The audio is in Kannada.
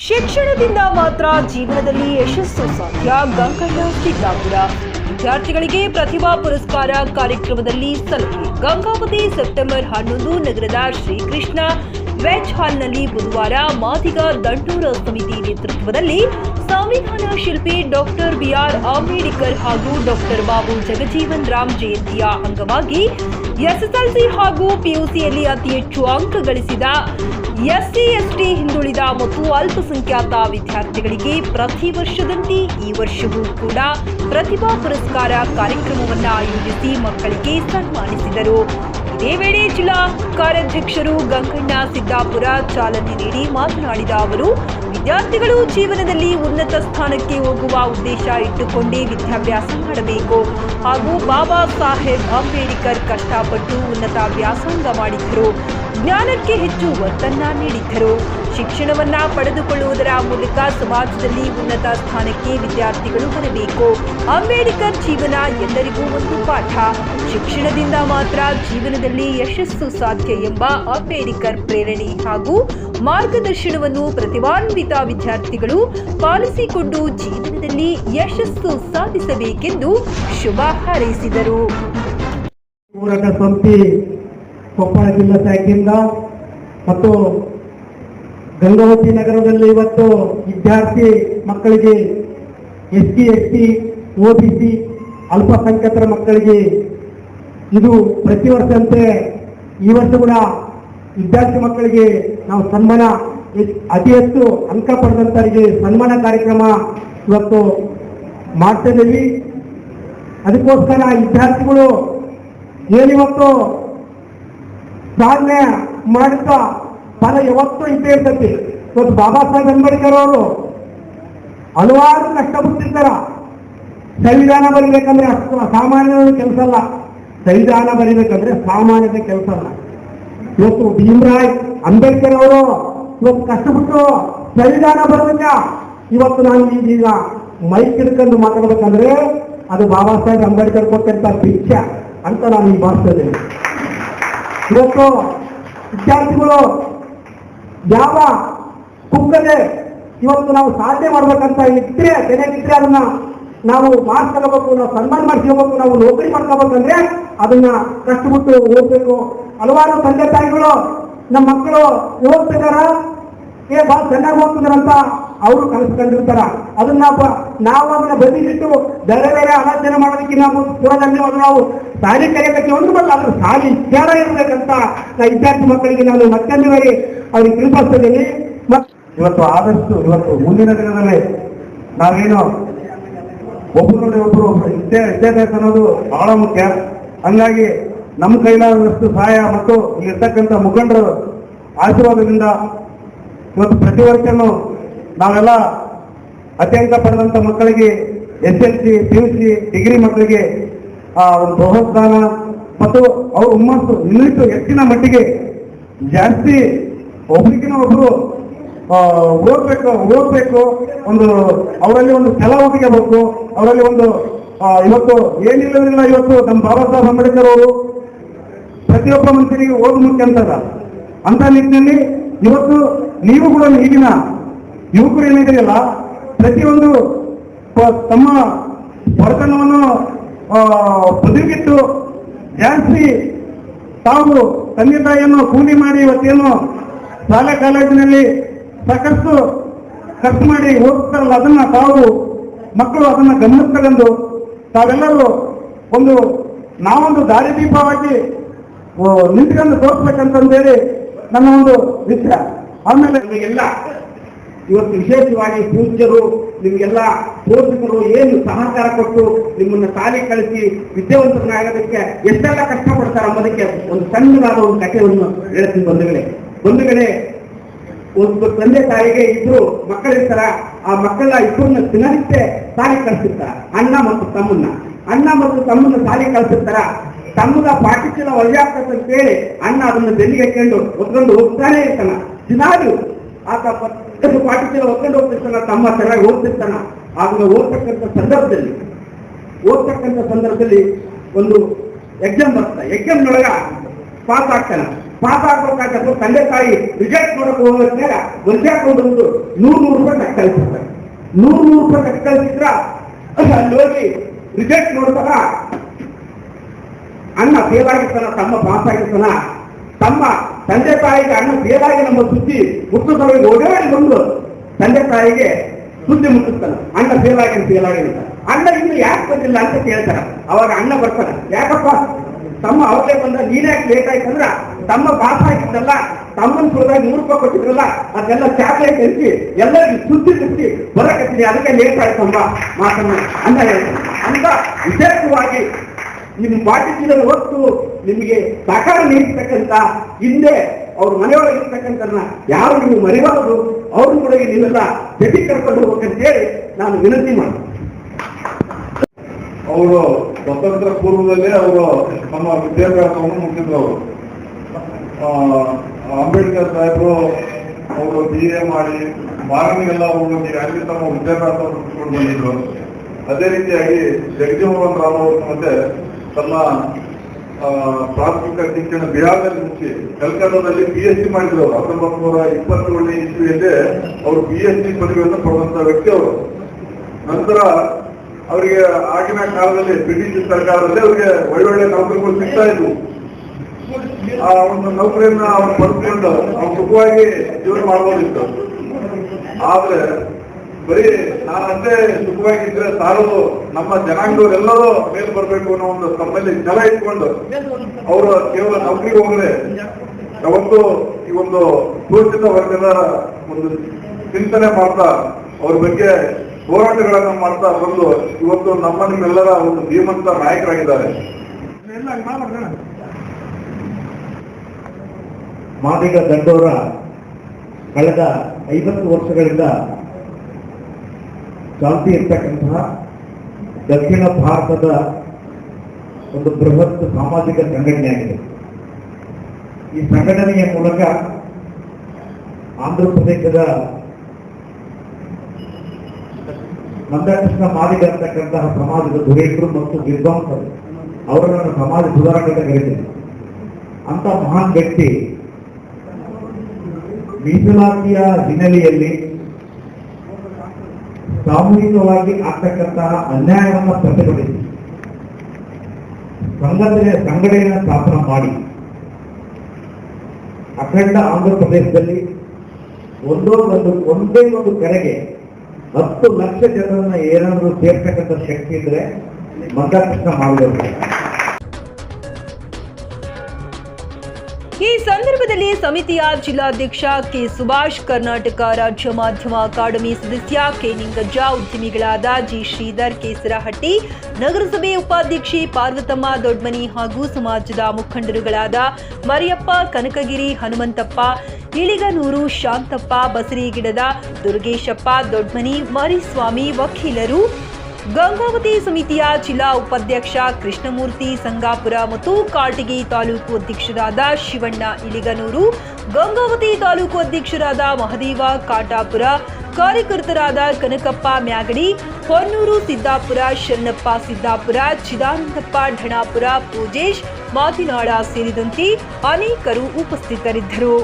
ಶಿಕ್ಷಣದಿಂದ ಮಾತ್ರ ಜೀವನದಲ್ಲಿ ಯಶಸ್ಸು ಸಾಧ್ಯ. ಗಂಗಣ್ಣ ಸಿದ್ದಾಪುರ. ವಿದ್ಯಾರ್ಥಿಗಳಿಗೆ ಪ್ರತಿಭಾ ಪುರಸ್ಕಾರ ಕಾರ್ಯಕ್ರಮದಲ್ಲಿ ಸಲಹೆ. ಗಂಗಾವತಿ ಸೆಪ್ಟೆಂಬರ್ ಹನ್ನೊಂದು ನಗರದ ಶ್ರೀಕೃಷ್ಣ ವೆಜ್ ಹಾಲ್ನಲ್ಲಿ ಬುಧವಾರ ಮಾದಿಗ ದಂಡೂರ ಸಮಿತಿ ನೇತೃತ್ವದಲ್ಲಿ ಸಂವಿಧಾನ ಶಿಲ್ಪಿ ಡಾಕ್ಟರ್ ಬಿಆರ್ ಅಂಬೇಡ್ಕರ್ ಹಾಗೂ ಡಾಕ್ಟರ್ ಬಾಬು ಜಗಜೀವನ್ ರಾಮ್ ಜಯಂತಿಯ ಅಂಗವಾಗಿ ಎಸ್ಎಸ್ಎಲ್ಸಿ ಹಾಗೂ ಪಿಯುಸಿಯಲ್ಲಿ ಅತಿ ಹೆಚ್ಚು ಅಂಕ ಗಳಿಸಿದ ಎಸ್ಸಿ, ಎಸ್ಟಿ ಹಿಂದುಳಿದ ಮತ್ತು ಅಲ್ಪಸಂಖ್ಯಾತ ವಿದ್ಯಾರ್ಥಿಗಳಿಗೆ ಪ್ರತಿ ವರ್ಷದಂತೆ ಈ ವರ್ಷವೂ ಕೂಡ ಪ್ರತಿಭಾ ಪುರಸ್ಕಾರ ಕಾರ್ಯಕ್ರಮವನ್ನು ಆಯೋಜಿಸಿ ಮಕ್ಕಳಿಗೆ ಸನ್ಮಾನಿಸಿದರು. ಇದೇ ವೇಳೆ ಜಿಲ್ಲಾ ಕಾರ್ಯಾಧ್ಯಕ್ಷರು ಗಂಗಣ್ಣ ಸಿದ್ದಾಪುರ ಚಾಲನೆ ನೀಡಿ ಮಾತನಾಡಿದ ಅವರು ವಿದ್ಯಾರ್ಥಿಗಳು ಜೀವನದಲ್ಲಿ ಉನ್ನತ ಸ್ಥಾನಕ್ಕೆ ಹೋಗುವ ಉದ್ದೇಶ ಇಟ್ಟುಕೊಂಡೇ ವಿದ್ಯಾಭ್ಯಾಸ ಮಾಡಬೇಕು. ಹಾಗೂ ಬಾಬಾ ಸಾಹೇಬ್ ಅಂಬೇಡ್ಕರ್ ಕಷ್ಟಪಟ್ಟು ಉನ್ನತ ವ್ಯಾಸಂಗ ಮಾಡಿದ್ದರು. ಜ್ಞಾನಕ್ಕೆ ಹೆಚ್ಚು ಒತ್ತನ್ನ ನೀಡಿದ್ದರು. ಶಿಕ್ಷಣವನ್ನ ಪಡೆದುಕೊಳ್ಳುವುದರ ಮೂಲಕ ಸಮಾಜದಲ್ಲಿ ಉನ್ನತ ಸ್ಥಾನಕ್ಕೆ ವಿದ್ಯಾರ್ಥಿಗಳು ಬರಬೇಕು. ಅಂಬೇಡ್ಕರ್ ಜೀವನ ಎಲ್ಲರಿಗೂ ಒಂದು ಪಾಠ. ಶಿಕ್ಷಣದಿಂದ ಮಾತ್ರ ಜೀವನದಲ್ಲಿ ಯಶಸ್ಸು ಸಾಧ್ಯ ಎಂಬ ಅಂಬೇಡ್ಕರ್ ಪ್ರೇರಣೆ ಹಾಗೂ ಮಾರ್ಗದರ್ಶನವನ್ನು ಪ್ರತಿಭಾನ್ವಿತ ವಿದ್ಯಾರ್ಥಿಗಳು ಪಾಲಿಸಿಕೊಂಡು ಜೀವನದಲ್ಲಿ ಯಶಸ್ಸು ಸಾಧಿಸಬೇಕೆಂದು ಶುಭ ಹಾರೈಸಿದರು. ಕೊಪ್ಪಳ ಜಿಲ್ಲಾ ಶಾಖೆಯಿಂದ ಮತ್ತು ಗಂಗಾವತಿ ನಗರದಲ್ಲಿ ಇವತ್ತು ವಿದ್ಯಾರ್ಥಿ ಮಕ್ಕಳಿಗೆ S T S T O B C, ಅಲ್ಪಸಂಖ್ಯಾತರ ಮಕ್ಕಳಿಗೆ ಇದು ಪ್ರತಿ ವರ್ಷದಂತೆ ಈ ವರ್ಷ ಕೂಡ ವಿದ್ಯಾರ್ಥಿ ಮಕ್ಕಳಿಗೆ ನಾವು ಸನ್ಮಾನ, ಅತಿ ಹೆಚ್ಚು ಅಂಕ ಪಡೆದಂತವರಿಗೆ ಸನ್ಮಾನ ಕಾರ್ಯಕ್ರಮ ಇವತ್ತು ಮಾಡ್ತಾ ಇದ್ದೀವಿ. ಅದಕ್ಕೋಸ್ಕರ ವಿದ್ಯಾರ್ಥಿಗಳು ಏನಿವತ್ತು ಸಾಧನೆ ಮಾಡುತ್ತಾ ಫಲ ಯಾವತ್ತೂ ಇದ್ದೇ ಇರ್ತೈತಿ. ಇವತ್ತು ಬಾಬಾ ಸಾಹೇಬ್ ಅಂಬೇಡ್ಕರ್ ಅವರು ಹಲವಾರು ಕಷ್ಟಪಟ್ಟಿರ್ತಾರ. ಸಂವಿಧಾನ ಬರಿಬೇಕಂದ್ರೆ ಅಷ್ಟು ಸಾಮಾನ್ಯ ಕೆಲಸ ಅಲ್ಲ. ಸಂವಿಧಾನ ಬರಿಬೇಕಂದ್ರೆ ಸಾಮಾನ್ಯದ ಕೆಲಸ ಅಲ್ಲ. ಇವತ್ತು ಭೀಮರಾಯ್ ಅಂಬೇಡ್ಕರ್ ಅವರು ಇವತ್ತು ಕಷ್ಟಪಟ್ಟು ಸಂವಿಧಾನ ಬರ್ಬೇಕ. ಇವತ್ತು ನಾನು ಈಗ ಮೈಕ್ ಹಿಡ್ಕೊಂಡು ಮಾತಾಡ್ಬೇಕಂದ್ರೆ ಅದು ಬಾಬಾ ಸಾಹೇಬ್ ಅಂಬೇಡ್ಕರ್ ಕೊಟ್ಟಂತ ಭಿಕ್ಷೆ ಅಂತ ನಾನು ಈ ಭಾವಿಸ್ತಾ ಇದ್ದೇನೆ ಇವತ್ತು ವಿದ್ಯಾರ್ಥಿಗಳು, ಯಾವ ಕುಕ್ಕದೆ ಇವತ್ತು ನಾವು ಸಾಧನೆ ಮಾಡ್ಬೇಕಂತ ಇದ್ರೆ ತೆನೆಗಿದ್ರೆ ಅದನ್ನ ನಾವು ಮಾಡ್ಕೊಳ್ಬೇಕು ನಾವು ಸನ್ಮಾನ ಮಾಡ್ಕೋಬೇಕು ನಾವು ನೌಕರಿ ಮಾಡ್ಕೋಬೇಕಂದ್ರೆ ಅದನ್ನ ಕಷ್ಟಪಟ್ಟು ಓದ್ಬೇಕು. ಹಲವಾರು ತಂದೆ ತಾಯಿಗಳು, ನಮ್ಮ ಮಕ್ಕಳು ಓದ್ತಿದಾರ ಏ ಬಹಳ ಚೆನ್ನಾಗಿ ಓದ್ತಿದಾರಂತ. ಅವರು ಕಲಿಸ್ಕೊಂಡಿರ್ತಾರ. ಅದನ್ನ ನಾವು ಅದನ್ನ ಬದಿಗಿಟ್ಟು ಬೇರೆ ಬೇರೆ ಆಲೋಚನೆ ಮಾಡೋದಕ್ಕೆ ನಾವು ಪುರದಲ್ಲಿ ಒಂದು ನಾವು ಸಾಲಿ ಕಲಿಯಕ್ಕೆ ಒಂದು ಬಟ್ ಅದ್ರ ಸಾಲಿ ವಿಚಾರ ಇರಬೇಕಂತ ನಾ ವಿದ್ಯಾರ್ಥಿ ಮಕ್ಕಳಿಗೆ ನಾನು ಮತ್ತೊಂದು ಬಾರಿ ಅವ್ರಿಗೆ ತಿಳಿಸ್ತಿದ್ದೀನಿ ಇವತ್ತು ಆದಷ್ಟು ಇವತ್ತು ಮುಂದಿನ ದಿನದಲ್ಲಿ ನಾವೇನು ಒಬ್ಬರು ನೋಡಿ ಒಬ್ಬರು ಇದ್ದೇ ವಿದ್ಯಾಭ್ಯಾಸ ಅನ್ನೋದು ಬಹಳ ಮುಖ್ಯ. ಹಂಗಾಗಿ ನಮ್ಮ ಕೈಲಾದಷ್ಟು ಸಹಾಯ ಮತ್ತು ಇಲ್ಲಿರ್ತಕ್ಕಂಥ ಮುಖಂಡರು ಆಶೀರ್ವಾದದಿಂದ ಇವತ್ತು ಪ್ರತಿ ವರ್ಷನೂ ನಾವೆಲ್ಲ ಅತ್ಯಂತ ಪಡೆದಂಥ ಮಕ್ಕಳಿಗೆ S L C P U C degree ಮಕ್ಕಳಿಗೆ, ಆ, ಒಂದು ಪ್ರೋತ್ಸಾಹ ಮತ್ತು ಅವ್ರ ಹುಮ್ಮಸ್ಸು ಇನ್ನಿಟ್ಟು ಹೆಚ್ಚಿನ ಮಟ್ಟಿಗೆ ಜಾಸ್ತಿ ಒಬ್ರಿಗಿನ ಒಬ್ಬರು ಓದಬೇಕು ಓದಬೇಕು, ಒಂದು ಅವರಲ್ಲಿ ಒಂದು ಛಲ ಬೇಕು, ಅವರಲ್ಲಿ ಒಂದು ಇವತ್ತು ಏನಿಲ್ಲದಿಲ್ಲ ಇವತ್ತು ನಮ್ಮ ಬಾಬಾ ಸಾಹೇಬ್ ಅಂಬೇಡ್ಕರ್ ಅವರು ಪ್ರತಿಯೊಬ್ಬ ಮನುಷ್ಯನಿಗೆ ಓದು ಮುಖ್ಯ ಅಂತದ. ಅಂತ ನಿಟ್ಟಿನಲ್ಲಿ ಇವತ್ತು ನೀವು ಕೂಡ ಈಗಿನ ಯುವಕರು ಏನಿದೆಯಲ್ಲ, ಪ್ರತಿಯೊಂದು ತಮ್ಮ ಬಡತನವನ್ನು ಬದುಕಿಟ್ಟು ಜಾಸ್ತಿ ತಾವು ತಂದೆ ತಾಯಿಯನ್ನು ಕೂಲಿ ಮಾಡಿ ಇವತ್ತೇನು ಶಾಲೆ ಕಾಲೇಜಿನಲ್ಲಿ ಸಾಕಷ್ಟು ಖರ್ಚು ಮಾಡಿ ಓದ್ತಾರಲ್ಲ, ಅದನ್ನ ತಾವು, ಮಕ್ಕಳು ಅದನ್ನ ಗಮನಿಸ್ತಕ್ಕಂದು ತಾವೆಲ್ಲರೂ ಒಂದು, ನಾವೊಂದು ದಾರಿದೀಪವಾಗಿ ದೀಪವಾಗಿ ನಿಂತ್ಕೊಂಡು ತೋರಿಸ್ಬೇಕಂತಂದೇಳಿ ನನ್ನ ಒಂದು ವಿಷಯ ಆಮೇಲೆ ನಿಮಗೆಲ್ಲ ಇವತ್ತು ವಿಶೇಷವಾಗಿ ಪೂಜ್ಯರು, ನಿಮಗೆಲ್ಲ ಪೋಷಕರು ಏನು ಸಹಕಾರ ಕೊಟ್ಟು ನಿಮ್ಮನ್ನ ಶಾಲೆ ಕಳಿಸಿ ವಿದ್ಯಾವಂತರನ್ನಾಗೋದಕ್ಕೆ ಎಷ್ಟೆಲ್ಲ ಕಷ್ಟಪಡ್ತಾರೆ ಅನ್ನೋದಕ್ಕೆ ಒಂದು ಸಣ್ಣದಾದ ಒಂದು ಕಥೆಯನ್ನು ಹೇಳ್ತೀನಿ ಬಂಧುಗಳೇ. ಬಂಧುಗಳೇ, ಒಂದು ತಂದೆ ತಾಯಿಗೆ ಇಬ್ರು ಮಕ್ಕಳಿರ್ತಾರ ಆ ಮಕ್ಕಳ ಇಬ್ಬರನ್ನ ದಿನನಿತ್ಯ ಸಾಲಿ ಕಳಿಸಿರ್ತಾರ ಅಣ್ಣ ಮತ್ತು ತಮ್ಮನ್ನ. ಅಣ್ಣ ಮತ್ತು ತಮ್ಮನ್ನ ಸಾಲಿ ಕಳಿಸಿರ್ತಾರ ತಮ್ಮದ ಪಾಠಶಾಲ ಒಳ್ಳೆಯಾಗ್ತದೆ ಅಂತ ಹೇಳಿ ಅಣ್ಣ ಅದನ್ನ ಬೆಲ್ಲಿಗೆ ಹಾಕೊಂಡು ಹೊತ್ಕೊಂಡು ಹೋಗ್ತಾನೆ ಇರ್ತಾನ. ದಿನಾಲು ಆತ ಪಾಠಶಾಲ ಒಕ್ಕೊಂಡು ಹೋಗ್ತಿರ್ತಾನ, ತಮ್ಮ ಚೆನ್ನಾಗಿ ಓದ್ತಿರ್ತಾನ. ಆಗ ಓದ್ತಕ್ಕಂಥ ಸಂದರ್ಭದಲ್ಲಿ ಓದ್ತಕ್ಕಂಥ ಸಂದರ್ಭದಲ್ಲಿ ಒಂದು ಎಕ್ಸಾಮ್ ಬರ್ತದೆ ಎಕ್ಸಾಮ್ನೊಳಗ ಪಾಸ್ ಆಗ್ತಾನ. ಪಾಸ್ ಆಗ್ಬೇಕಾದ್ರೆ ತಂದೆ ತಾಯಿ ರಿಜೆಕ್ಟ್ ಮಾಡಕ್ ಹೋಗೋದ್ನಾಗ ಒಂದು ನೂರು ನೂರು ರೂಪಾಯಿ ಕಟ್ ಕಳಿಸ್ತಾರೆ ನೂರು ನೂರು ರೂಪಾಯಿ ಕಟ್ ಕಳಿಸಿದ್ರ ಅಲ್ಲಿ ಹೋಗಿ ರಿಜೆಕ್ಟ್ ನೋಡ್ತಾರ ಅಣ್ಣ ಫೇಲ್ ಆಗಿರ್ತಾನ, ತಮ್ಮ ಪಾಸ್ ಆಗಿರ್ತಾನ, ತಮ್ಮ ತಂದೆ ತಾಯಿಗೆ ಅನ್ನ ಬೇಡಾಗಿ ನಮ್ಮ ಸುದ್ದಿ ಮುಟ್ಟಿಸೋರಿಗೆ ಓಡಾಡಿ ಬಂದು. ತಂದೆ ತಾಯಿಗೆ ಸುದ್ದಿ ಮುಟ್ಟಿಸ್ತಾನೆ ಅಣ್ಣ ಫೇಲ್ ಆಗಿ ಫೇಲ್ ಅಂತ ಅಣ್ಣ ಇನ್ನು ಯಾಕೆ ಬಂದಿಲ್ಲ ಅಂತ ಕೇಳ್ತಾರ. ಅವಾಗ ಅಣ್ಣ ಬರ್ತಾನೆ ಯಾಕಪ್ಪ? ತಮ್ಮ ಅವ್ರಿಗೆ ಬಂದ, ನೀನ್ ಯಾಕೆ ಲೇಟ್ ಆಯ್ತಂದ್ರ ತಮ್ಮ ಪಾಸ್ ಆಗಿದ್ದಲ್ಲ, ತಮ್ಮನ್ ಸುಲಭ ನೂರು ರೂಪಾಯಿ ಕೊಟ್ಟಿದ್ರಲ್ಲ, ಅದೆಲ್ಲ ಚಾಕ್ಲೇಟ್ ತರಿಸಿ ಎಲ್ಲರಿಗೂ ಸುದ್ದಿ ಸುದ್ದಿ ಬರಕತ್ತೀನಿ, ಅದಕ್ಕೆ ಲೇಟ್ ಆಯ್ತಮ್ಮ ಮಾತನ್ನ ಅಣ್ಣ ಹೇಳ್ತಾನೆ ಅಂತ ವಿಶೇಷವಾಗಿ ನಿಮ್ಮ ಪಾಠಿಸಿದ ಹೊತ್ತು ನಿಮಗೆ ಸಹಕಾರ ನೀಡ್ತಕ್ಕಂಥ ಹಿಂದೆ ಅವ್ರ ಮನೆಯೊಳಗೆ ಇರ್ತಕ್ಕಂಥ ಯಾರು ನೀವು ಮರಿಬಾರದು ಅವ್ರನ್ನ ಕೂಡ ನೀವೆಲ್ಲ ಜಟಿ ಕರ್ಕೊಂಡು ಹೋಗ್ಬೇಕಂತೇಳಿ ನಾನು ವಿನಂತಿ ಮಾಡ್ತೀನಿ. ಅವರು ಸ್ವತಂತ್ರ ಪೂರ್ವದಲ್ಲೇ ಅವರು ನಮ್ಮ ವಿದ್ಯಾಭ್ಯಾಸವನ್ನು ಮುಗಿದ್ರು ಅವರು. ಅಂಬೇಡ್ಕರ್ ಸಾಹೇಬರು ಅವರು ಬಿ ಎ ಮಾಡಿ, ಮಾರನಿಗೆಲ್ಲ ಅವರು ಅಲ್ಲಿ ತಮ್ಮ ವಿದ್ಯಾಭ್ಯಾಸವನ್ನು ಮುಗಿಸ್ಕೊಂಡು ಬಂದಿದ್ರು. ಅದೇ ರೀತಿಯಾಗಿ ಜಗಜೀವನ್ ರಾಮ್ ಅವರು ಮತ್ತೆ ತಮ್ಮ ಪ್ರಾಥಮಿಕ ಶಿಕ್ಷಣ ಬಿಹಾರದಲ್ಲಿ ಮುಂಚೆ ಕಲ್ಕತ್ತಾದಲ್ಲಿ ಪಿ ಎಚ್ ಡಿ ಮಾಡಿದ್ರು. ಅವರು ಹತ್ತೊಂಬತ್ತು ನೂರ ಇಪ್ಪತ್ತೇಳನೇ ಇಸ್ವಿಯಲ್ಲೇ ಅವರು ಪಿ ಎಚ್ ಡಿ ಪದವಿಯನ್ನು ಪಡೆದಂತ ವ್ಯಕ್ತಿ ಅವರು. ನಂತರ ಅವರಿಗೆ ಆಗಿನ ಕಾಲದಲ್ಲಿ ಬ್ರಿಟಿಷ್ ಸರ್ಕಾರದಲ್ಲಿ ಅವರಿಗೆ ಒಳ್ಳೊಳ್ಳೆ ನೌಕರಿಗಳು ಸಿಗ್ತಾ ಇದ್ವು. ಆ ಒಂದು ನೌಕರಿಯನ್ನ ಅವ್ರು ಪಡ್ಕೊಂಡು ಅವ್ರು ಸುಖವಾಗಿ ಜೀವನ ಮಾಡಬಹುದಿತ್ತು ಆದ್ರೆ ಬರೀ ನಾನಂತೆ ಸುಖವಾಗಿದ್ರೆ ಸಾರೋದು ನಮ್ಮ ಜನಾಂಗದವರೆಲ್ಲರೂ ಮೇಲ್ ಬರಬೇಕು ಅನ್ನೋ ಒಂದು ತಮ್ಮಲ್ಲಿ ಛಲ ಇಟ್ಕೊಂಡು ಅವರು ಕೇವಲ ನೌಕರಿ ಹೋಗದೆ ಯಾವತ್ತು ಈ ಒಂದು ಸೂಚಿತ ವರ್ಗದ ಒಂದು ಚಿಂತನೆ ಮಾಡ್ತಾ ಅವ್ರ ಬಗ್ಗೆ ಹೋರಾಟಗಳನ್ನ ಮಾಡ್ತಾ ಬಂದು ಇವತ್ತು ನಮ್ಮ ನಿಮ್ಮೆಲ್ಲರ ಒಂದು ಧೀಮಂತ ನಾಯಕರಾಗಿದ್ದಾರೆ. ಮಾದಿಗ ದಂಡೋರ ಕಳೆದ ಐವತ್ತು ವರ್ಷಗಳಿಂದ ಚಾಲ್ತಿ ಇರ್ತಕ್ಕಂತಹ ದಕ್ಷಿಣ ಭಾರತದ ಒಂದು ಬೃಹತ್ ಸಾಮಾಜಿಕ ಸಂಘಟನೆಯಾಗಿದೆ. ಈ ಸಂಘಟನೆಯ ಮೂಲಕ ಆಂಧ್ರ ಪ್ರದೇಶದ ನಂದಕೃಷ್ಣ ಮಾದಿಗ ಅಂತಕ್ಕಂತಹ ಸಮಾಜದ ಮತ್ತು ವಿದ್ವಾಂಸರು ಅವರನ್ನು ಸಮಾಜ ಸುಧಾರಣೆ ಕರೀತಾರೆ ಅಂತ ಮಹಾನ್ ವ್ಯಕ್ತಿ ಮೀಸಲಾತಿಯ ಹಿನ್ನೆಲೆಯಲ್ಲಿ ಸಾಮೂಹಿಕವಾಗಿ ಆಗ್ತಕ್ಕಂತಹ ಅನ್ಯಾಯವನ್ನು ಪ್ರತಿಭಟಿಸಿ. ಸಂಘಟನೆ, ಸಂಘಟನೆಯನ್ನು ಸ್ಥಾಪನೆ ಮಾಡಿ. ಅಖಂಡ ಆಂಧ್ರ ಪ್ರದೇಶದಲ್ಲಿ ಒಂದೋ ಒಂದು, ಒಂದೇ ಒಂದು ಕರೆಗೆ ಹತ್ತು ಲಕ್ಷ ಜನರನ್ನ ಏನಾದರೂ ಸೇರ್ತಕ್ಕಂಥ ಶಕ್ತಿ ಇದ್ರೆ ಮಂದಕೃಷ್ಣ ಮಾಡಿದವರು. ಈ ಸಂದರ್ಭದಲ್ಲಿ ಸಮಿತಿಯ ಜಿಲ್ಲಾಧ್ಯಕ್ಷ ಕೆ ಸುಭಾಷ್, ಕರ್ನಾಟಕ ರಾಜ್ಯ ಮಾಧ್ಯಮ ಅಕಾಡೆಮಿ ಸದಸ್ಯ ಕೆ ನಿಂಗಜ್ಜ, ಉದ್ಯಮಿಗಳಾದ ಜಿ ಶ್ರೀಧರ್ ಕೇಸರಹಟ್ಟಿ ನಗರಸಭೆ ಉಪಾಧ್ಯಕ್ಷೆ ಪಾರ್ವತಮ್ಮ ದೊಡ್ಮನಿ ಹಾಗೂ ಸಮಾಜದ ಮುಖಂಡರುಗಳಾದ ಮರಿಯಪ್ಪ, ಕನಕಗಿರಿ, ಹನುಮಂತಪ್ಪ, ಇಳಿಗನೂರು, ಶಾಂತಪ್ಪ ಬಸರಿಗಿಡದ ದುರ್ಗೇಶಪ್ಪ, ದೊಡ್ಮನಿ, ಮರಿಸ್ವಾಮಿ, ವಕೀಲರು ಗಂಗಾವತಿ ಸಮಿತಿಯ ಜಿಲ್ಲಾ ಉಪಾಧ್ಯಕ್ಷ ಕೃಷ್ಣಮೂರ್ತಿ ಸಂಗಾಪುರ ಮತ್ತು ಕಾಟಗಿ ತಾಲೂಕು ಅಧ್ಯಕ್ಷರಾದ ಶಿವಣ್ಣ ಇಲಿಗನೂರು, ಗಂಗಾವತಿ ತಾಲೂಕು ಅಧ್ಯಕ್ಷರಾದ ಮಹದೇವ ಕಾಟಾಪುರ, ಕಾರ್ಯಕರ್ತರಾದ ಕನಕಪ್ಪ ಮ್ಯಾಗಡಿ, ಹೊನ್ನೂರು ಸಿದ್ದಾಪುರ, ಶರಣಪ್ಪ ಸಿದ್ದಾಪುರ, ಚಿದಾನಂದಪ್ಪ ಢಣಾಪುರ ಪೂಜೇಶ್, ಮಾತಿನಾಡ ಸೇರಿದಂತೆ ಅನೇಕರು ಉಪಸ್ಥಿತರಿದ್ದರು.